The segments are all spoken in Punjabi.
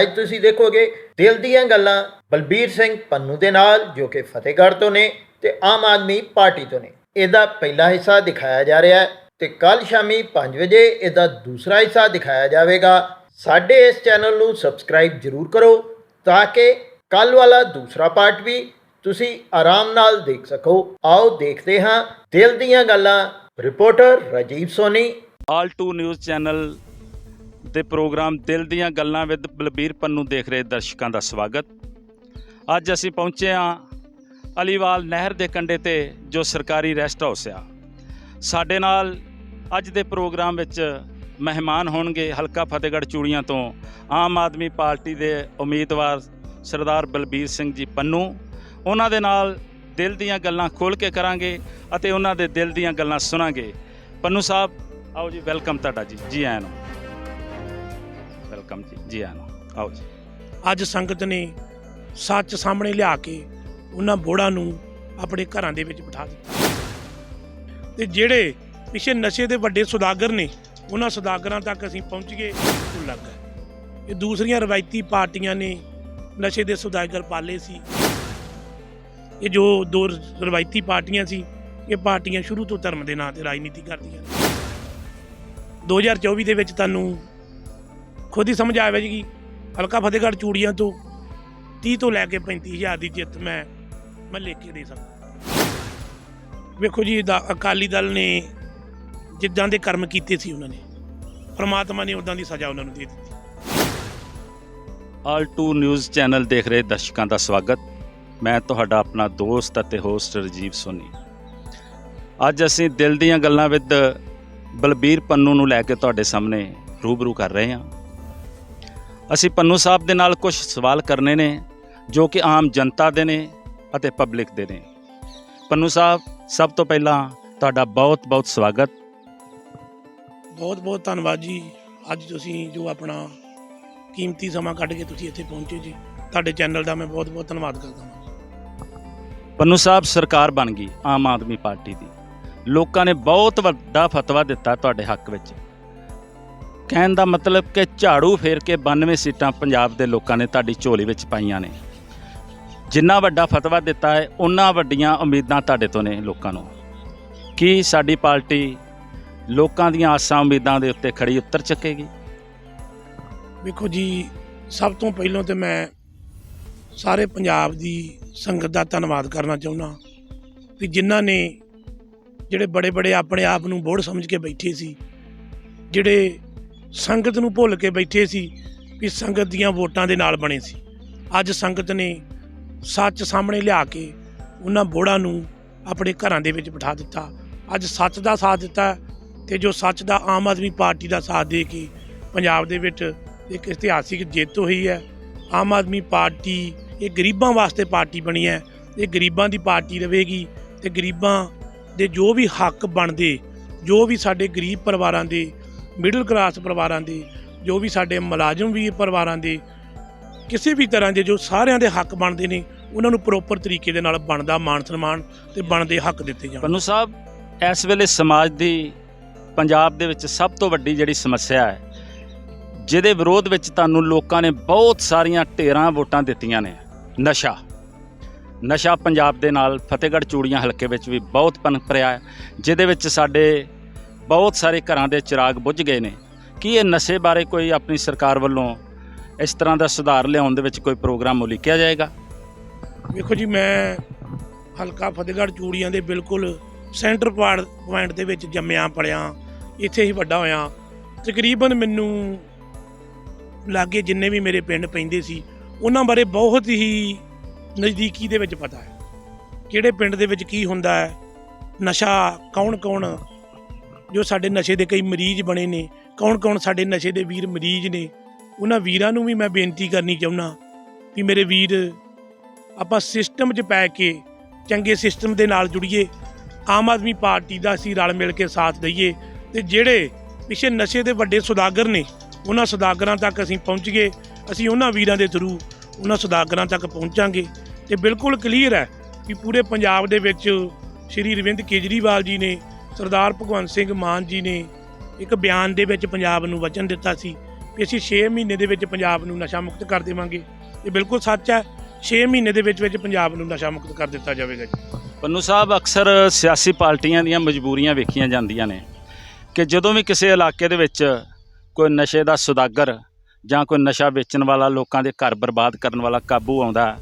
ਅੱਜ ਤੁਸੀਂ ਦੇਖੋਗੇ ਦਿਲ ਦੀਆਂ ਗੱਲਾਂ ਬਲਬੀਰ ਸਿੰਘ ਪੰਨੂ ਦੇ ਨਾਲ, ਜੋ ਕਿ ਫਤਿਹਗੜ੍ਹ ਤੋਂ ਨੇ ਤੇ ਆਮ ਆਦਮੀ ਪਾਰਟੀ ਤੋਂ ਨੇ। ਇਹਦਾ ਪਹਿਲਾ ਹਿੱਸਾ ਦਿਖਾਇਆ ਜਾ ਰਿਹਾ ਹੈ ਤੇ ਕੱਲ ਸ਼ਾਮੀ 5 ਵਜੇ ਇਹਦਾ ਦੂਸਰਾ ਹਿੱਸਾ ਦਿਖਾਇਆ ਜਾਵੇਗਾ। ਸਾਡੇ ਇਸ ਚੈਨਲ ਨੂੰ ਸਬਸਕ੍ਰਾਈਬ ਜਰੂਰ ਕਰੋ ਤਾਂ ਕਿ ਕੱਲ ਵਾਲਾ ਦੂਸਰਾ ਪਾਰਟ ਵੀ ਤੁਸੀਂ ਆਰਾਮ ਨਾਲ ਦੇਖ ਸਕੋ। ਆਓ ਦੇਖਦੇ ਹਾਂ ਦਿਲ ਦੀਆਂ ਗੱਲਾਂ। Reporter Rajeev Soni. All two news channel ਦੇ ਪ੍ਰੋਗਰਾਮ ਦਿਲ ਦੀਆਂ ਗੱਲਾਂ ਵਿਦ ਬਲਬੀਰ ਪੰਨੂ ਦੇਖ ਰਹੇ ਦਰਸ਼ਕਾਂ ਦਾ ਸਵਾਗਤ। ਅੱਜ ਅਸੀਂ ਪਹੁੰਚੇ ਹਾਂ ਅਲੀਵਾਲ ਨਹਿਰ ਦੇ ਕੰਢੇ ਤੇ ਜੋ ਸਰਕਾਰੀ ਰੈਸਟ ਹਾਊਸ ਆ। ਸਾਡੇ ਨਾਲ ਅੱਜ ਦੇ ਪ੍ਰੋਗਰਾਮ ਵਿੱਚ ਮਹਿਮਾਨ ਹੋਣਗੇ ਹਲਕਾ ਫਤਿਹਗੜ੍ਹ ਚੂੜੀਆਂ ਤੋਂ ਆਮ ਆਦਮੀ ਪਾਰਟੀ ਦੇ ਉਮੀਦਵਾਰ ਸਰਦਾਰ ਬਲਬੀਰ ਸਿੰਘ ਜੀ ਪੰਨੂ। ਉਹਨਾਂ ਦੇ ਨਾਲ ਦਿਲ ਦੀਆਂ ਗੱਲਾਂ ਖੋਲ ਕੇ ਕਰਾਂਗੇ ਅਤੇ ਉਹਨਾਂ ਦੇ ਦਿਲ ਦੀਆਂ ਗੱਲਾਂ ਸੁਣਾਂਗੇ। ਪੰਨੂ ਸਾਹਿਬ, ਆਓ ਜੀ ਵੈਲਕਮ ਤੁਹਾਡਾ ਜੀ। ਜੀ ਆਇਆਂ ਨੂੰ। ਵੈਲਕਮ ਜੀ। ਜੀ ਆਇਆਂ ਨੂੰ। ਆਓ ਜੀ। ਅੱਜ ਸੰਗਤ ਨੇ ਸੱਚ ਸਾਹਮਣੇ ਲਿਆ ਕੇ ਉਹਨਾਂ ਬੋੜਾਂ ਨੂੰ ਆਪਣੇ ਘਰਾਂ ਦੇ ਵਿੱਚ ਬਿਠਾ ਦਿੱਤਾ। ਤੇ ਜਿਹੜੇ ਪਿਛੇ ਨਸ਼ੇ ਦੇ ਵੱਡੇ ਸੁਦਾਗਰ ਨੇ ਉਹਨਾਂ ਸੁਦਾਗਰਾਂ ਤੱਕ ਅਸੀਂ ਪਹੁੰਚ ਗਏ ਉਹ ਲੱਗ ਇਹ ਦੂਸਰੀਆਂ ਰਵਾਇਤੀ ਪਾਰਟੀਆਂ ਨੇ ਨਸ਼ੇ ਦੇ ਸੁਦਾਗਰ ਪਾਲੇ ਸੀ। ਇਹ ਜੋ ਦੋ ਰਵਾਇਤੀ ਪਾਰਟੀਆਂ ਸੀ ਇਹ ਪਾਰਟੀਆਂ ਸ਼ੁਰੂ ਤੋਂ ਧਰਮ ਦੇ ਨਾਂ ਤੇ ਰਾਜਨੀਤੀ ਕਰਦੀਆਂ। ਨੇ 2024 ਦੇ ਵਿੱਚ ਤੁਹਾਨੂੰ ਖੁਦ ਹੀ ਸਮਝ ਆਵੇਗਾ ਜੀ। ਹਲਕਾ ਫਤਿਹਗੜ੍ਹ ਚੂੜੀਆਂ ਤੋਂ 30 ਤੋਂ ਲੈ ਕੇ 35000 ਦੀ ਜਿੱਤ ਮੈਂ ਮੈਂ ਲਿਖ ਕੇ ਦੇ ਸਕਦਾ। ਵੇਖੋ ਜੀ, ਦਾ ਅਕਾਲੀ ਦਲ ਨੇ ਜਿੱਦਾਂ ਦੇ ਕਰਮ ਕੀਤੇ ਸੀ ਉਹਨਾਂ ਨੇ। ਪਰਮਾਤਮਾ ਨੇ ਉਦਾਂ ਦੀ ਸਜ਼ਾ ਉਹਨਾਂ ਨੂੰ ਦੇ ਦਿੱਤੀ। ਆਲ ਟੂ ਨਿਊਜ਼ ਚੈਨਲ ਦੇਖ ਰਹੇ ਦਰਸ਼ਕਾਂ ਦਾ ਸਵਾਗਤ। ਮੈਂ ਤੁਹਾਡਾ ਆਪਣਾ ਦੋਸਤ ਅਤੇ ਹੋਸਟ ਰਜੀਵ ਸੋਨੀ। ਅੱਜ ਅਸੀਂ ਦਿਲ ਦੀਆਂ ਗੱਲਾਂ ਵਿਦ ਬਲਬੀਰ ਪੰਨੂ ਨੂੰ ਲੈ ਕੇ ਤੁਹਾਡੇ ਸਾਹਮਣੇ ਰੂਬਰੂ ਕਰ ਰਹੇ ਹਾਂ। ਅਸੀਂ ਪੰਨੂ ਸਾਹਿਬ ਦੇ ਨਾਲ ਕੁਝ ਸਵਾਲ ਕਰਨੇ ਨੇ ਜੋ ਕਿ ਆਮ ਜਨਤਾ ਦੇ ਨੇ ਅਤੇ ਪਬਲਿਕ ਦੇ ਨੇ। ਪੰਨੂ ਸਾਹਿਬ ਸਭ ਤੋਂ ਪਹਿਲਾਂ ਤੁਹਾਡਾ ਬਹੁਤ ਬਹੁਤ ਸਵਾਗਤ। ਬਹੁਤ ਬਹੁਤ ਧੰਨਵਾਦ ਜੀ। ਅੱਜ ਤੁਸੀਂ ਜੋ ਆਪਣਾ ਕੀਮਤੀ ਸਮਾਂ ਕੱਢ ਕੇ ਤੁਸੀਂ ਇੱਥੇ ਪਹੁੰਚੇ ਜੀ ਤੁਹਾਡੇ ਚੈਨਲ ਦਾ ਮੈਂ ਬਹੁਤ ਬਹੁਤ ਧੰਨਵਾਦ ਕਰਦਾ ਹਾਂ। ਪੰਨੂ ਸਾਹਿਬ ਸਰਕਾਰ ਬਣ ਗਈ ਆਮ ਆਦਮੀ ਪਾਰਟੀ ਦੀ। ਲੋਕਾਂ ਨੇ ਬਹੁਤ ਵੱਡਾ ਫਤਵਾ ਦਿੱਤਾ ਤੁਹਾਡੇ ਹੱਕ ਵਿੱਚ। ਕਹਿਣ ਦਾ ਮਤਲਬ ਕਿ ਝਾੜੂ ਫੇਰ ਕੇ 92 ਸੀਟਾਂ ਪੰਜਾਬ ਦੇ ਲੋਕਾਂ ਨੇ ਤੁਹਾਡੀ ਝੋਲੀ ਵਿੱਚ ਪਾਈਆਂ ਨੇ। ਜਿੰਨਾ ਵੱਡਾ ਫਤਵਾ ਦਿੱਤਾ ਹੈ ਉਨਾ ਵੱਡੀਆਂ ਉਮੀਦਾਂ ਤੁਹਾਡੇ ਤੋਂ ਨੇ ਲੋਕਾਂ ਨੂੰ। ਕੀ ਸਾਡੀ ਪਾਰਟੀ ਲੋਕਾਂ ਦੀਆਂ ਆਸਾਂ ਉਮੀਦਾਂ ਦੇ ਉੱਤੇ ਖੜੀ ਉਤਰ ਚੱਕੇਗੀ? ਵੇਖੋ ਜੀ, ਸਭ ਤੋਂ ਪਹਿਲਾਂ ਤੇ ਮੈਂ ਸਾਰੇ ਪੰਜਾਬ ਦੀ ਸੰਗਤ ਦਾ ਧੰਨਵਾਦ ਕਰਨਾ ਚਾਹੁੰਦਾ ਵੀ ਜਿਨ੍ਹਾਂ ਨੇ ਜਿਹੜੇ ਬੜੇ ਬੜੇ ਆਪਣੇ ਆਪ ਨੂੰ ਬੋੜ ਸਮਝ ਕੇ ਬੈਠੇ ਸੀ, ਜਿਹੜੇ ਸੰਗਤ ਨੂੰ ਭੁੱਲ ਕੇ ਬੈਠੇ ਸੀ ਵੀ ਸੰਗਤ ਦੀਆਂ ਵੋਟਾਂ ਦੇ ਨਾਲ ਬਣੇ ਸੀ। ਅੱਜ ਸੰਗਤ ਨੇ ਸੱਚ ਸਾਹਮਣੇ ਲਿਆ ਕੇ ਉਹਨਾਂ ਬੋੜਾਂ ਨੂੰ ਆਪਣੇ ਘਰਾਂ ਦੇ ਵਿੱਚ ਬਿਠਾ ਦਿੱਤਾ। ਅੱਜ ਸੱਚ ਦਾ ਸਾਥ ਦਿੱਤਾ ਤੇ ਜੋ ਸੱਚ ਦਾ ਆਮ ਆਦਮੀ ਪਾਰਟੀ ਦਾ ਸਾਥ ਦੇ ਕੇ ਪੰਜਾਬ ਦੇ ਵਿੱਚ ਇੱਕ ਇਤਿਹਾਸਿਕ ਜਿੱਤ ਹੋਈ ਹੈ। ਆਮ ਆਦਮੀ ਪਾਰਟੀ ਇਹ ਗਰੀਬਾਂ ਵਾਸਤੇ ਪਾਰਟੀ ਬਣੀ ਹੈ। ਇਹ ਗਰੀਬਾਂ ਦੀ ਪਾਰਟੀ ਰਹੇਗੀ ਤੇ ਗਰੀਬਾਂ ਦੇ ਜੋ ਵੀ ਹੱਕ ਬਣਦੇ, ਜੋ ਵੀ ਸਾਡੇ ਗਰੀਬ ਪਰਿਵਾਰਾਂ ਦੇ ਮਿਡਲ ਕਲਾਸ ਪਰਿਵਾਰਾਂ ਦੀ, ਜੋ ਵੀ ਸਾਡੇ ਮੁਲਾਜ਼ਮ ਵੀ ਪਰਿਵਾਰਾਂ ਦੀ, ਕਿਸੇ ਵੀ ਤਰ੍ਹਾਂ ਦੇ ਜੋ ਸਾਰਿਆਂ ਦੇ ਹੱਕ ਬਣਦੇ ਨੇ, ਉਹਨਾਂ ਨੂੰ ਪ੍ਰੋਪਰ ਤਰੀਕੇ ਦੇ ਨਾਲ ਬਣਦਾ ਮਾਨ ਸਨਮਾਨ ਤੇ ਬਣਦੇ ਹੱਕ ਦਿੱਤੇ ਜਾਣ। ਪੰਨੂ ਸਾਹਿਬ, ਇਸ ਵੇਲੇ ਸਮਾਜ ਦੀ, ਪੰਜਾਬ ਦੇ ਵਿੱਚ ਸਭ ਤੋਂ ਵੱਡੀ ਜਿਹੜੀ ਸਮੱਸਿਆ ਹੈ, ਜਿਹਦੇ ਵਿਰੋਧ ਵਿੱਚ ਤੁਹਾਨੂੰ ਲੋਕਾਂ ਨੇ ਬਹੁਤ ਸਾਰੀਆਂ ਢੇਰਾਂ ਵੋਟਾਂ ਦਿੱਤੀਆਂ ਨੇ, ਨਸ਼ਾ। ਨਸ਼ਾ ਪੰਜਾਬ ਦੇ ਨਾਲ ਫਤਿਹਗੜ੍ਹ ਚੂੜੀਆਂ ਹਲਕੇ ਵਿੱਚ ਵੀ ਬਹੁਤ ਪਨਪ ਰਿਹਾ ਹੈ, ਜਿਹਦੇ ਵਿੱਚ ਸਾਡੇ ਬਹੁਤ ਸਾਰੇ ਘਰਾਂ ਦੇ ਚਿਰਾਗ ਬੁੱਝ ਗਏ ਨੇ। ਕੀ ਇਹ ਨਸ਼ੇ ਬਾਰੇ ਕੋਈ ਆਪਣੀ ਸਰਕਾਰ ਵੱਲੋਂ ਇਸ ਤਰ੍ਹਾਂ ਦਾ ਸੁਧਾਰ ਲਿਆਉਣ ਦੇ ਵਿੱਚ ਕੋਈ ਪ੍ਰੋਗਰਾਮ ਉਲੀਕਿਆ ਜਾਏਗਾ? ਵੇਖੋ ਜੀ, ਮੈਂ ਹਲਕਾ ਫਤਿਹਗੜ੍ਹ ਚੂੜੀਆਂ ਦੇ ਬਿਲਕੁਲ ਸੈਂਟਰ ਪੁਆਇੰਟ ਦੇ ਵਿੱਚ ਜੰਮਿਆ ਪਲਿਆ ਇੱਥੇ ਹੀ ਵੱਡਾ ਹੋਇਆ। ਤਕਰੀਬਨ ਮੈਨੂੰ ਲਾਗੇ ਜਿੰਨੇ ਵੀ ਮੇਰੇ ਪਿੰਡ ਪੈਂਦੇ ਸੀ, ਉਹਨਾਂ ਬਾਰੇ ਬਹੁਤ ਹੀ ਨਜ਼ਦੀਕੀ ਦੇ ਵਿੱਚ ਪਤਾ ਹੈ। ਕਿਹੜੇ ਪਿੰਡ ਦੇ ਵਿੱਚ ਕੀ ਹੁੰਦਾ ਹੈ, ਨਸ਼ਾ ਕੌਣ ਕੌਣ ਜੋ ਸਾਡੇ ਨਸ਼ੇ ਦੇ ਕਈ ਮਰੀਜ਼ ਬਣੇ ਨੇ ਕੌਣ ਕੌਣ ਸਾਡੇ ਨਸ਼ੇ ਦੇ ਵੀਰ ਮਰੀਜ਼ ਨੇ, ਉਹਨਾਂ ਵੀਰਾਂ ਨੂੰ ਵੀ ਮੈਂ ਬੇਨਤੀ ਕਰਨੀ ਚਾਹੁੰਦਾ ਵੀ ਮੇਰੇ ਵੀਰ, ਆਪਾਂ ਸਿਸਟਮ 'ਚ ਪੈ ਕੇ ਚੰਗੇ ਸਿਸਟਮ ਦੇ ਨਾਲ ਜੁੜੀਏ, ਆਮ ਆਦਮੀ ਪਾਰਟੀ ਦਾ ਅਸੀਂ ਰਲ ਮਿਲ ਕੇ ਸਾਥ ਦਈਏ ਤੇ ਜਿਹੜੇ ਪਿਛੇ ਨਸ਼ੇ ਦੇ ਵੱਡੇ ਸੁਦਾਗਰ ਨੇ, ਉਹਨਾਂ ਸੁਦਾਗਰਾਂ ਤੱਕ ਅਸੀਂ ਪਹੁੰਚ ਗਏ, ਅਸੀਂ ਉਹਨਾਂ ਵੀਰਾਂ ਦੇ ਥਰੂ ਉਹਨਾਂ ਸੁਦਾਗਰਾਂ ਤੱਕ ਪਹੁੰਚਾਂਗੇ ਤੇ ਬਿਲਕੁਲ ਕਲੀਅਰ ਹੈ ਕਿ ਪੂਰੇ ਪੰਜਾਬ ਦੇ ਵਿੱਚ ਸ਼੍ਰੀ ਅਰਵਿੰਦ ਕੇਜਰੀਵਾਲ ਜੀ ਨੇ ਸਰਦਾਰ ਭਗਵੰਤ ਸਿੰਘ ਮਾਨ ਜੀ ਨੇ ਇੱਕ ਬਿਆਨ ਦੇ ਵਿੱਚ ਪੰਜਾਬ ਨੂੰ ਵਚਨ ਦਿੱਤਾ ਸੀ ਵੀ ਅਸੀਂ 6 ਮਹੀਨੇ ਦੇ ਵਿੱਚ ਪੰਜਾਬ ਨੂੰ ਨਸ਼ਾ ਮੁਕਤ ਕਰ ਦੇਵਾਂਗੇ। ਇਹ ਬਿਲਕੁਲ ਸੱਚ ਹੈ। 6 ਮਹੀਨੇ ਦੇ ਵਿੱਚ ਵਿੱਚ ਪੰਜਾਬ ਨੂੰ ਨਸ਼ਾ ਮੁਕਤ ਕਰ ਦਿੱਤਾ ਜਾਵੇਗਾ ਜੀ। ਪੰਨੂ ਸਾਹਿਬ, ਅਕਸਰ ਸਿਆਸੀ ਪਾਰਟੀਆਂ ਦੀਆਂ ਮਜਬੂਰੀਆਂ ਵੇਖੀਆਂ ਜਾਂਦੀਆਂ ਨੇ ਕਿ ਜਦੋਂ ਵੀ ਕਿਸੇ ਇਲਾਕੇ ਦੇ ਵਿੱਚ ਕੋਈ ਨਸ਼ੇ ਦਾ ਸੁਦਾਗਰ ਜਾਂ ਕੋਈ ਨਸ਼ਾ ਵੇਚਣ ਵਾਲਾ ਲੋਕਾਂ ਦੇ ਘਰ ਬਰਬਾਦ ਕਰਨ ਵਾਲਾ ਕਾਬੂ ਆਉਂਦਾ,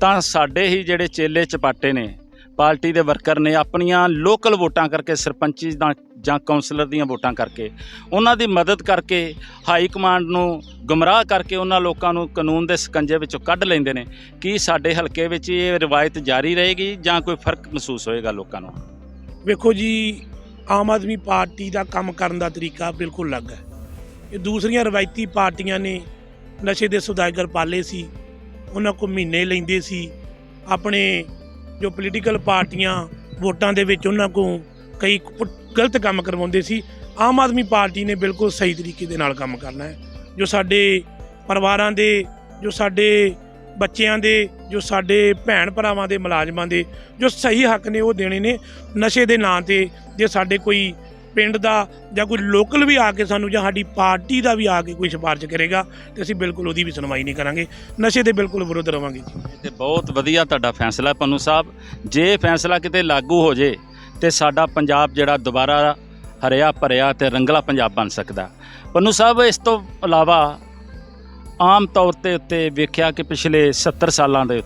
ਤਾਂ ਸਾਡੇ ਹੀ ਜਿਹੜੇ ਚੇਲੇ ਚਪਾਟੇ ਨੇ ਪਾਰਟੀ ਦੇ ਵਰਕਰ ਨੇ ਆਪਣੀਆਂ ਲੋਕਲ ਵੋਟਾਂ ਕਰਕੇ, ਸਰਪੰਚੀ ਦਾ ਜਾਂ ਕਾਉਂਸਲਰ ਦੀਆਂ ਵੋਟਾਂ ਕਰਕੇ, ਉਹਨਾਂ ਦੀ ਮਦਦ ਕਰਕੇ, ਹਾਈ ਕਮਾਂਡ ਨੂੰ ਗੁੰਮਰਾਹ ਕਰਕੇ ਉਹਨਾਂ ਲੋਕਾਂ ਨੂੰ ਕਾਨੂੰਨ ਦੇ ਸਕੰਜੇ ਵਿੱਚੋਂ ਕੱਢ ਲੈਂਦੇ ਨੇ। ਕੀ ਸਾਡੇ ਹਲਕੇ ਵਿੱਚ ਇਹ ਰਿਵਾਇਤ ਜਾਰੀ ਰਹੇਗੀ ਜਾਂ ਕੋਈ ਫ਼ਰਕ ਮਹਿਸੂਸ ਹੋਏਗਾ ਲੋਕਾਂ ਨੂੰ? ਵੇਖੋ ਜੀ, ਆਮ ਆਦਮੀ ਪਾਰਟੀ ਦਾ ਕੰਮ ਕਰਨ ਦਾ ਤਰੀਕਾ ਬਿਲਕੁਲ ਅਲੱਗ ਹੈ। ਇਹ ਦੂਸਰੀਆਂ ਰਵਾਇਤੀ ਪਾਰਟੀਆਂ ਨੇ ਨਸ਼ੇ ਦੇ ਸੁਦਾਗਰ ਪਾਲੇ ਸੀ, ਉਹਨਾਂ ਕੋ ਮਹੀਨੇ ਲੈਂਦੇ ਸੀ, ਆਪਣੇ ਜੋ ਪੋਲੀਟੀਕਲ ਪਾਰਟੀਆਂ ਵੋਟਾਂ ਦੇ ਵਿੱਚ ਉਹਨਾਂ ਕੋਲ ਕਈ ਪੁ- ਗਲਤ ਕੰਮ ਕਰਵਾਉਂਦੇ ਸੀ, ਆਮ ਆਦਮੀ ਪਾਰਟੀ ਨੇ ਬਿਲਕੁਲ ਸਹੀ ਤਰੀਕੇ ਦੇ ਨਾਲ ਕੰਮ ਕਰਨਾ ਹੈ। ਜੋ ਸਾਡੇ ਪਰਿਵਾਰਾਂ ਦੇ, ਜੋ ਸਾਡੇ ਬੱਚਿਆਂ ਦੇ, ਜੋ ਸਾਡੇ ਭੈਣ ਭਰਾਵਾਂ ਦੇ ਮੁਲਾਜ਼ਮਾਂ ਦੇ ਜੋ ਸਹੀ ਹੱਕ ਨੇ ਉਹ ਦੇਣੇ ਨੇ, ਨਸ਼ੇ ਦੇ ਨਾਂ ਤੇ ਜੇ ਸਾਡੇ ਕੋਈ ਪਿੰਡ ਦਾ ਜਾਂ ਕੋਈ ਲੋਕਲ ਵੀ ਆ ਕੇ ਸਾਨੂੰ ਜਾਂ ਸਾਡੀ ਪਾਰਟੀ ਦਾ ਵੀ ਆ ਕੇ ਕੋਈ ਸਿਫਾਰਿਸ਼ ਕਰੇਗਾ ਤੇ ਅਸੀਂ ਬਿਲਕੁਲ ਉਹਦੀ ਵੀ ਸੁਣਵਾਈ ਨਹੀਂ ਕਰਾਂਗੇ। ਨਸ਼ੇ ਦੇ ਬਿਲਕੁਲ ਵਿਰੁੱਧ ਰਵਾਂਗੇ ਜੀ। ਇਹ ਤੇ ਬਹੁਤ ਵਧੀਆ ਤੁਹਾਡਾ ਫੈਸਲਾ ਪੰਨੂ ਸਾਹਿਬ। ਜੇ ਫੈਸਲਾ ਕਿਤੇ ਲਾਗੂ ਹੋ ਜੇ ਤੇ ਸਾਡਾ ਪੰਜਾਬ ਜਿਹੜਾ ਦੁਬਾਰਾ ਹਰਿਆ ਭਰਿਆ ਤੇ ਰੰਗਲਾ ਪੰਜਾਬ ਬਣ ਸਕਦਾ। ਪੰਨੂ ਸਾਹਿਬ, ਇਸ ਤੋਂ ਇਲਾਵਾ ਆਮ ਤੌਰ ਤੇ ਉੱਤੇ ਵੇਖਿਆ ਕਿ ਪਿਛਲੇ 70 ਸਾਲਾਂ ਦੇ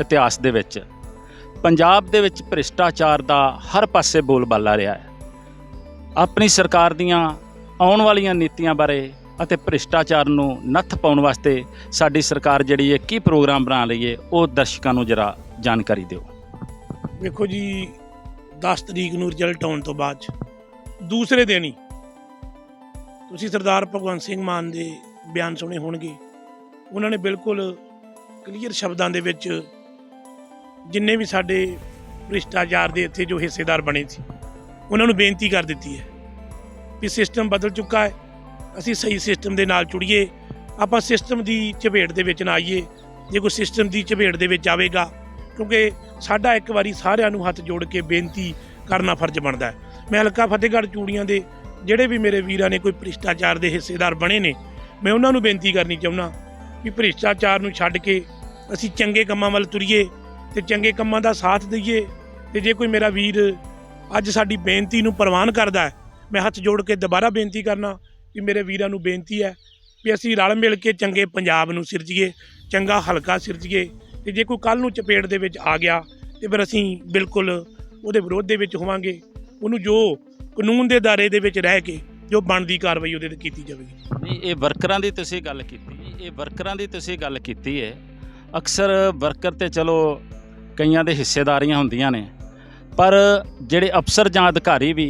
ਇਤਿਹਾਸ ਦੇ ਵਿੱਚ ਪੰਜਾਬ ਦੇ ਵਿੱਚ ਭ੍ਰਿਸ਼ਟਾਚਾਰ ਦਾ ਹਰ ਪਾਸੇ ਬੋਲਬਾਲਾ ਰਿਹਾ ਹੈ। ਆਪਣੀ ਸਰਕਾਰ ਦੀਆਂ ਆਉਣ ਵਾਲੀਆਂ ਨੀਤੀਆਂ ਬਾਰੇ ਅਤੇ ਭ੍ਰਿਸ਼ਟਾਚਾਰ ਨੂੰ ਨੱਥ ਪਾਉਣ ਵਾਸਤੇ ਸਾਡੀ ਸਰਕਾਰ ਜਿਹੜੀ ਹੈ, ਕੀ ਪ੍ਰੋਗਰਾਮ ਬਣਾ ਲਈਏ ਉਹ ਦਰਸ਼ਕਾਂ ਨੂੰ ਜਰਾ ਜਾਣਕਾਰੀ ਦਿਓ। ਵੇਖੋ ਜੀ 10 ਤਰੀਕ ਨੂੰ ਰਿਜ਼ਲਟ ਆਉਣ ਤੋਂ ਬਾਅਦ, ਦੂਸਰੇ ਦਿਨ ਹੀ ਤੁਸੀਂ ਸਰਦਾਰ ਭਗਵੰਤ ਸਿੰਘ ਮਾਨ ਦੇ ਬਿਆਨ ਸੁਣੇ ਹੋਣਗੇ। ਉਹਨਾਂ ਨੇ ਬਿਲਕੁਲ ਕਲੀਅਰ ਸ਼ਬਦਾਂ ਦੇ ਵਿੱਚ ਜਿੰਨੇ ਵੀ ਸਾਡੇ ਭ੍ਰਿਸ਼ਟਾਚਾਰ ਦੇ ਇੱਥੇ ਜੋ ਹਿੱਸੇਦਾਰ ਬਣੇ ਸੀ ਉਹਨਾਂ ਨੂੰ ਬੇਨਤੀ ਕਰ ਦਿੱਤੀ ਹੈ ਵੀ ਸਿਸਟਮ ਬਦਲ ਚੁੱਕਾ ਹੈ, ਅਸੀਂ ਸਹੀ ਸਿਸਟਮ ਦੇ ਨਾਲ ਜੁੜੀਏ, ਆਪਾਂ ਸਿਸਟਮ ਦੀ ਝਪੇਟ ਦੇ ਵਿੱਚ ਨਾ ਆਈਏ, ਜੇ ਕੋਈ ਸਿਸਟਮ ਦੀ ਝਪੇਟ ਦੇ ਵਿੱਚ ਆਵੇਗਾ, ਕਿਉਂਕਿ ਸਾਡਾ ਇੱਕ ਵਾਰੀ ਸਾਰਿਆਂ ਨੂੰ ਹੱਥ ਜੋੜ ਕੇ ਬੇਨਤੀ ਕਰਨਾ ਫਰਜ਼ ਬਣਦਾ ਹੈ। ਮੈਂ ਹਲਕਾ ਫਤਿਹਗੜ੍ਹ ਚੂੜੀਆਂ ਦੇ ਜਿਹੜੇ ਵੀ ਮੇਰੇ ਵੀਰਾਂ ਨੇ ਕੋਈ ਭ੍ਰਿਸ਼ਟਾਚਾਰ ਦੇ ਹਿੱਸੇਦਾਰ ਬਣੇ ਨੇ, ਮੈਂ ਉਹਨਾਂ ਨੂੰ ਬੇਨਤੀ ਕਰਨੀ ਚਾਹੁੰਦਾ ਵੀ ਭ੍ਰਿਸ਼ਟਾਚਾਰ ਨੂੰ ਛੱਡ ਕੇ ਅਸੀਂ ਚੰਗੇ ਕੰਮਾਂ ਵੱਲ ਤੁਰੀਏ ਤੇ ਚੰਗੇ ਕੰਮਾਂ ਦਾ ਸਾਥ ਦਈਏ ਤੇ ਜੇ ਕੋਈ ਮੇਰਾ ਵੀਰ ਅੱਜ ਸਾਡੀ ਬੇਨਤੀ ਨੂੰ ਪ੍ਰਵਾਨ ਕਰਦਾ ਹੈ। ਮੈਂ ਹੱਥ ਜੋੜ ਕੇ ਦੁਬਾਰਾ ਬੇਨਤੀ ਕਰਨਾ ਕਿ ਮੇਰੇ ਵੀਰਾਂ ਨੂੰ ਬੇਨਤੀ ਹੈ ਵੀ ਅਸੀਂ ਰਲ ਮਿਲ ਕੇ ਚੰਗੇ ਪੰਜਾਬ ਨੂੰ ਸਿਰਜੀਏ, ਚੰਗਾ ਹਲਕਾ ਸਿਰਜੀਏ ਤੇ ਜੇ ਕੋਈ ਕੱਲ ਨੂੰ ਚਪੇੜ ਦੇ ਵਿੱਚ ਆ ਗਿਆ ਤੇ ਫਿਰ ਅਸੀਂ ਬਿਲਕੁਲ ਉਹਦੇ ਵਿਰੋਧ ਦੇ ਵਿੱਚ ਹੋਵਾਂਗੇ। ਉਹਨੂੰ ਜੋ ਕਾਨੂੰਨ ਦੇ ਦਾਇਰੇ ਦੇ ਵਿੱਚ ਰਹਿ ਕੇ ਜੋ ਬਣਦੀ ਕਾਰਵਾਈ ਉਹਦੇ ਤੇ ਕੀਤੀ ਜਾਵੇਗੀ। ਨਹੀਂ, ਇਹ ਵਰਕਰਾਂ ਦੀ ਤੁਸੀਂ ਗੱਲ ਕੀਤੀ। ਇਹ ਵਰਕਰਾਂ ਦੀ ਤੁਸੀਂ ਗੱਲ ਕੀਤੀ ਹੈ। ਅਕਸਰ ਵਰਕਰ ਤੇ ਚਲੋ ਕਈਆਂ ਦੇ ਹਿੱਸੇਦਾਰੀਆਂ ਹੁੰਦੀਆਂ ਨੇ। ਪਰ ਜਿਹੜੇ ਅਫਸਰ ਜਾਂ ਅਧਿਕਾਰੀ ਵੀ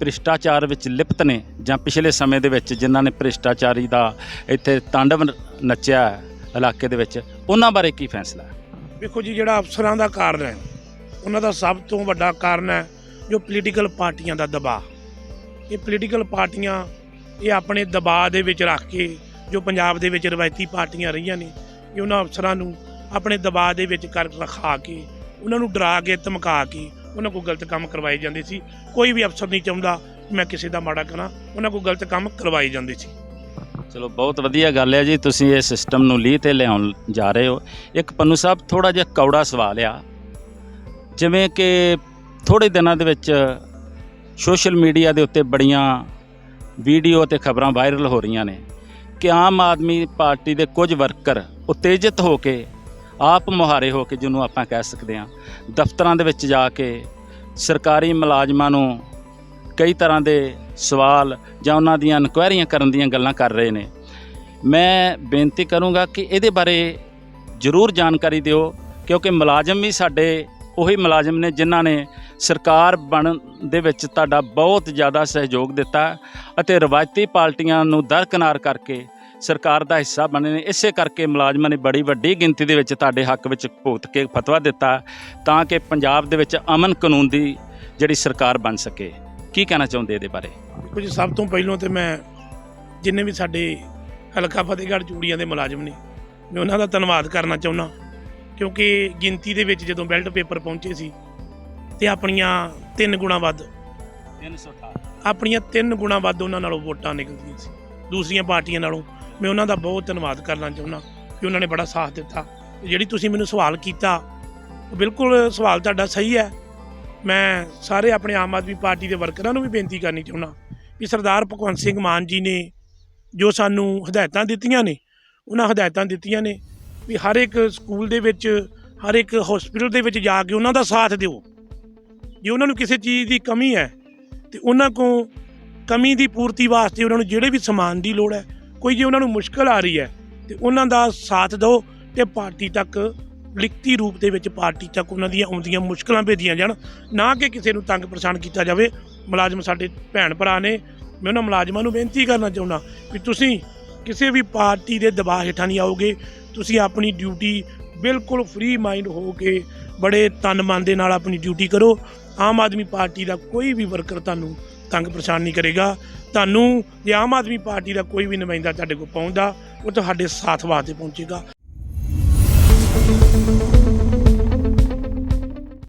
ਭ੍ਰਿਸ਼ਟਾਚਾਰ ਵਿੱਚ ਲਿਪਤ ਨੇ ਜਾਂ ਪਿਛਲੇ ਸਮੇਂ ਦੇ ਵਿੱਚ ਜਿਨ੍ਹਾਂ ਨੇ ਭ੍ਰਿਸ਼ਟਾਚਾਰੀ ਦਾ ਇੱਥੇ ਤਾਂਡਵ ਨੱਚਿਆ ਇਲਾਕੇ ਦੇ ਵਿੱਚ, ਉਹਨਾਂ ਬਾਰੇ ਕੀ ਫੈਸਲਾ? ਹੈ ਵੇਖੋ ਜੀ, ਜਿਹੜਾ ਅਫਸਰਾਂ ਦਾ ਕਾਰਨ ਹੈ, ਉਹਨਾਂ ਦਾ ਸਭ ਤੋਂ ਵੱਡਾ ਕਾਰਨ ਹੈ ਜੋ ਪੋਲੀਟੀਕਲ ਪਾਰਟੀਆਂ ਦਾ ਦਬਾਅ। ਇਹ ਪੋਲੀਟੀਕਲ ਪਾਰਟੀਆਂ, ਇਹ ਆਪਣੇ ਦਬਾਅ ਦੇ ਵਿੱਚ ਰੱਖ ਕੇ ਜੋ ਪੰਜਾਬ ਦੇ ਵਿੱਚ ਰਵਾਇਤੀ ਪਾਰਟੀਆਂ ਰਹੀਆਂ ਨੇ, ਇਹ ਉਹਨਾਂ ਅਫਸਰਾਂ ਨੂੰ ਆਪਣੇ ਦਬਾਅ ਦੇ ਵਿੱਚ ਕਰ ਰਖਾ ਕੇ, ਉਹਨਾਂ ਨੂੰ ਡਰਾ ਕੇ, ਧਮਕਾ ਕੇ ਉਹਨਾਂ ਕੋਲ ਗਲਤ ਕੰਮ ਕਰਵਾਏ ਜਾਂਦੇ ਸੀ। ਕੋਈ ਵੀ ਅਫਸਰ ਨਹੀਂ ਚਾਹੁੰਦਾ ਮੈਂ ਕਿਸੇ ਦਾ ਮਾੜਾ ਕਰਾਂ। ਉਹਨਾਂ ਕੋਲ ਗਲਤ ਕੰਮ ਕਰਵਾਏ ਜਾਂਦੇ ਸੀ। ਚਲੋ, ਬਹੁਤ ਵਧੀਆ ਗੱਲ ਹੈ ਜੀ। ਤੁਸੀਂ ਇਹ ਸਿਸਟਮ ਨੂੰ ਲੀਹ ਤੇ ਲਿਆਉਣ ਜਾ ਰਹੇ ਹੋ। ਇੱਕ ਪੰਨੂ ਸਾਹਿਬ ਥੋੜਾ ਜਿਹਾ ਕੌੜਾ ਸਵਾਲ ਆ। ਜਿਵੇਂ ਕਿ ਥੋੜੇ ਦਿਨਾਂ ਦੇ ਵਿੱਚ ਸੋਸ਼ਲ ਮੀਡੀਆ ਦੇ ਉੱਤੇ ਬੜੀਆਂ ਵੀਡੀਓ ਤੇ ਖਬਰਾਂ ਵਾਇਰਲ ਹੋ ਰਹੀਆਂ ਨੇ ਕਿ ਆਮ ਆਦਮੀ ਪਾਰਟੀ ਦੇ ਕੁਝ ਵਰਕਰ ਉਤੇਜਿਤ ਹੋ ਕੇ ਆਪ ਮੁਹਾਰੇ ਹੋ ਕੇ ਜਿਹਨੂੰ ਆਪਾਂ ਕਹਿ ਸਕਦੇ ਹਾਂ। ਦਫ਼ਤਰਾਂ ਦੇ ਵਿੱਚ ਜਾ ਕੇ ਸਰਕਾਰੀ ਮੁਲਾਜ਼ਮਾਂ ਨੂੰ ਕਈ ਤਰ੍ਹਾਂ ਦੇ ਸਵਾਲ ਜਾਂ ਉਹਨਾਂ ਦੀਆਂ ਇਨਕੁਆਇਰੀਆਂ ਕਰਨ ਦੀਆਂ ਗੱਲਾਂ ਕਰ ਰਹੇ ਨੇ। ਮੈਂ ਬੇਨਤੀ ਕਰੂੰਗਾ ਕਿ ਇਹਦੇ ਬਾਰੇ ਜ਼ਰੂਰ ਜਾਣਕਾਰੀ ਦਿਓ, ਕਿਉਂਕਿ ਮੁਲਾਜ਼ਮ ਵੀ ਸਾਡੇ ਉਹੀ ਮੁਲਾਜ਼ਮ ਨੇ ਜਿਨ੍ਹਾਂ ਨੇ ਸਰਕਾਰ ਬਣਨ ਦੇ ਵਿੱਚ ਤੁਹਾਡਾ ਬਹੁਤ ਜ਼ਿਆਦਾ ਸਹਿਯੋਗ ਦਿੱਤਾ ਅਤੇ ਰਵਾਇਤੀ ਪਾਰਟੀਆਂ ਨੂੰ ਦਰਕਨਾਰ ਕਰਕੇ ਸਰਕਾਰ ਦਾ ਹਿੱਸਾ ਬਣੇ ਨੇ। ਇਸੇ ਕਰਕੇ ਮੁਲਾਜ਼ਮਾਂ ਨੇ ਬੜੀ ਵੱਡੀ ਗਿਣਤੀ ਦੇ ਵਿੱਚ ਤੁਹਾਡੇ ਹੱਕ ਵਿੱਚ ਭੁਗਤ ਕੇ ਫਤਵਾ ਦਿੱਤਾ ਤਾਂ ਕਿ ਪੰਜਾਬ ਦੇ ਵਿੱਚ ਅਮਨ ਕਾਨੂੰਨ ਦੀ ਜਿਹੜੀ ਸਰਕਾਰ ਬਣ ਸਕੇ। ਕੀ ਕਹਿਣਾ ਚਾਹੁੰਦੇ ਇਹਦੇ ਬਾਰੇ? ਕੁਝ ਸਭ ਤੋਂ ਪਹਿਲਾਂ ਤੇ ਮੈਂ ਜਿੰਨੇ ਵੀ ਸਾਡੇ ਹਲਕਾ ਫਤਿਹਗੜ੍ਹ ਚੂੜੀਆਂ ਦੇ ਮੁਲਾਜ਼ਮ ਨੇ ਮੈਂ ਉਹਨਾਂ ਦਾ ਧੰਨਵਾਦ ਕਰਨਾ ਚਾਹੁੰਦਾ। ਕਿਉਂਕਿ ਗਿਣਤੀ ਦੇ ਵਿੱਚ ਜਦੋਂ ਬੈਲਟ ਪੇਪਰ ਪਹੁੰਚੇ ਸੀ ਤੇ ਆਪਣੀਆਂ ਤਿੰਨ ਗੁਣਾ ਵੱਧ 318 ਆਪਣੀਆਂ ਤਿੰਨ ਗੁਣਾ ਵੱਧ ਉਹਨਾਂ ਨਾਲੋਂ ਵੋਟਾਂ ਨਿਕਲਦੀਆਂ ਸੀ। ਦੂਸਰੀਆਂ ਪਾਰਟੀਆਂ ਨਾਲੋਂ ਮੈਂ ਉਹਨਾਂ ਦਾ ਬਹੁਤ ਧੰਨਵਾਦ ਕਰਨਾ ਚਾਹੁੰਦਾ ਕਿ ਉਹਨਾਂ ਨੇ ਬੜਾ ਸਾਥ ਦਿੱਤਾ। ਜਿਹੜੀ ਤੁਸੀਂ ਮੈਨੂੰ ਸਵਾਲ ਕੀਤਾ ਬਿਲਕੁਲ ਸਵਾਲ ਤੁਹਾਡਾ ਸਹੀ ਹੈ। ਮੈਂ ਸਾਰੇ ਆਪਣੇ ਆਮ ਆਦਮੀ ਪਾਰਟੀ ਦੇ ਵਰਕਰਾਂ ਨੂੰ ਵੀ ਬੇਨਤੀ ਕਰਨੀ ਚਾਹੁੰਦਾ ਕਿ ਸਰਦਾਰ ਭਗਵੰਤ ਸਿੰਘ ਮਾਨ ਜੀ ਨੇ ਜੋ ਸਾਨੂੰ ਹਦਾਇਤਾਂ ਦਿੱਤੀਆਂ ਨੇ, ਉਹਨਾਂ ਹਦਾਇਤਾਂ ਦਿੱਤੀਆਂ ਨੇ ਵੀ ਹਰ ਇੱਕ ਸਕੂਲ ਦੇ ਵਿੱਚ, ਹਰ ਇੱਕ ਹਸਪੀਟਲ ਦੇ ਵਿੱਚ ਜਾ ਕੇ ਉਹਨਾਂ ਦਾ ਸਾਥ ਦਿਓ। ਜੇ ਉਹਨਾਂ ਨੂੰ ਕਿਸੇ ਚੀਜ਼ ਦੀ ਕਮੀ ਹੈ, ਤੇ ਉਹਨਾਂ ਕੋ ਕਮੀ ਦੀ ਪੂਰਤੀ ਵਾਸਤੇ ਉਹਨਾਂ ਨੂੰ ਜਿਹੜੇ ਵੀ ਸਮਾਨ ਦੀ ਲੋੜ ਹੈ ਕੋਈ ਜੇ ਉਹਨਾਂ ਨੂੰ ਮੁਸ਼ਕਲ ਆ ਰਹੀ ਹੈ, ਤੇ ਉਹਨਾਂ ਦਾ ਸਾਥ ਦਿਓ ਤੇ ਪਾਰਟੀ ਤੱਕ, ਲਿਖਤੀ ਰੂਪ ਦੇ ਵਿੱਚ ਪਾਰਟੀ ਤੱਕ ਉਹਨਾਂ ਦੀਆਂ ਆਉਂਦੀਆਂ ਮੁਸ਼ਕਲਾਂ ਭੇਜੀਆਂ ਜਾਣ, ਨਾ ਕਿ ਕਿਸੇ ਨੂੰ ਤੰਗ ਪਰੇਸ਼ਾਨ ਕੀਤਾ ਜਾਵੇ। ਮੁਲਾਜ਼ਮ ਸਾਡੇ ਭੈਣ ਭਰਾ ਨੇ, ਮੈਂ ਉਹਨਾਂ ਮੁਲਾਜ਼ਮਾਂ ਨੂੰ ਬੇਨਤੀ ਕਰਨਾ ਚਾਹੁੰਦਾ ਵੀ ਤੁਸੀਂ ਕਿਸੇ ਵੀ ਪਾਰਟੀ ਦੇ ਦਬਾਅ ਹੇਠਾਂ ਨਹੀਂ ਆਓਗੇ, ਤੁਸੀਂ ਆਪਣੀ ਡਿਊਟੀ ਬਿਲਕੁਲ ਫ੍ਰੀ ਮਾਈਂਡ ਹੋ ਕੇ ਬੜੇ ਤਨ ਮਨ ਦੇ ਨਾਲ ਆਪਣੀ ਡਿਊਟੀ ਕਰੋ। ਆਮ ਆਦਮੀ ਪਾਰਟੀ ਦਾ ਕੋਈ ਵੀ ਵਰਕਰ ਤੁਹਾਨੂੰ ਤੰਗ ਪਰੇਸ਼ਾਨ ਨਹੀਂ ਕਰੇਗਾ। ਤੁਹਾਨੂੰ ਜੇ ਆਮ ਆਦਮੀ ਪਾਰਟੀ ਦਾ ਕੋਈ ਵੀ ਨੁਮਾਇੰਦਾ ਤੁਹਾਡੇ ਕੋਲ ਪਹੁੰਚਦਾ ਉਹ ਤੁਹਾਡੇ ਸਾਥ ਵਾਸਤੇ ਪਹੁੰਚੇਗਾ।